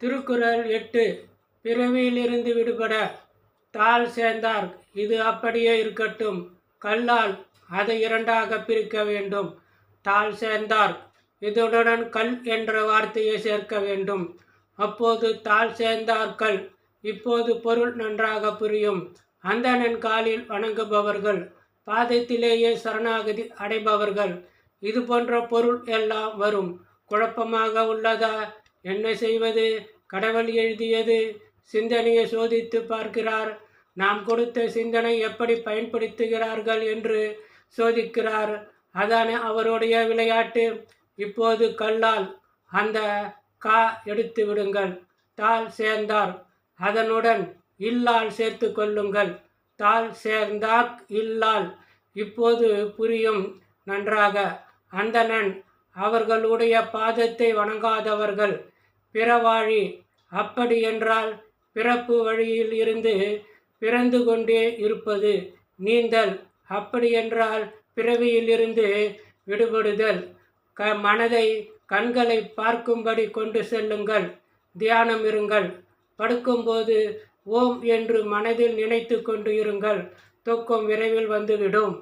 திருக்குறள் எட்டு பிறவியிலிருந்து விடுபட தாள் சேர்ந்தார். இது அப்படியே இருக்கட்டும். கல்லால் அதை இரண்டாக பிரிக்க வேண்டும். தாள் சேர்ந்தார். இதனுடன் கல் என்ற வார்த்தையை சேர்க்க வேண்டும். அப்போது தாள் சேர்ந்தார்கள் இப்போது பொருள் நன்றாக புரியும். அந்தணன் காலில் வணங்குபவர்கள் பாதத்திலேயே சரணாகதி அடைபவர்கள். இது போன்ற பொருள் எல்லாம் வரும். குழப்பமாக உள்ளதா? என்ன செய்வது? கடவுள் எழுதியது. சிந்தனையை சோதித்து பார்க்கிறார். நாம் கொடுத்த சிந்தனை எப்படி பயன்படுத்துகிறார்கள் என்று சோதிக்கிறார். அதான அவருடைய விளையாட்டு. இப்போது கல்லால் அந்த கா எடுத்து விடுங்கள். தாள் சேர்ந்தார். அதனுடன் இல்லால் சேர்த்து கொள்ளுங்கள். தாள் சேர்ந்தார் இல்லால். இப்போது புரியும் நன்றாக. அந்தணன் அவர்களுடைய பாதத்தை வணங்காதவர்கள். பிறவாழி அப்படி என்றால் பிறப்பு வழியில் இருந்து பிறந்து கொண்டே இருப்பது நீந்தல். அப்படி என்றால் பிறவியிலிருந்து விடுபடுதல். க மனதை கண்களை பார்க்கும்படி கொண்டு செல்லுங்கள். தியானம் இருங்கள். படுக்கும்போது ஓம் என்று மனதில் நினைத்து கொண்டு இருங்கள். தூக்கம் விரைவில் வந்துவிடும்.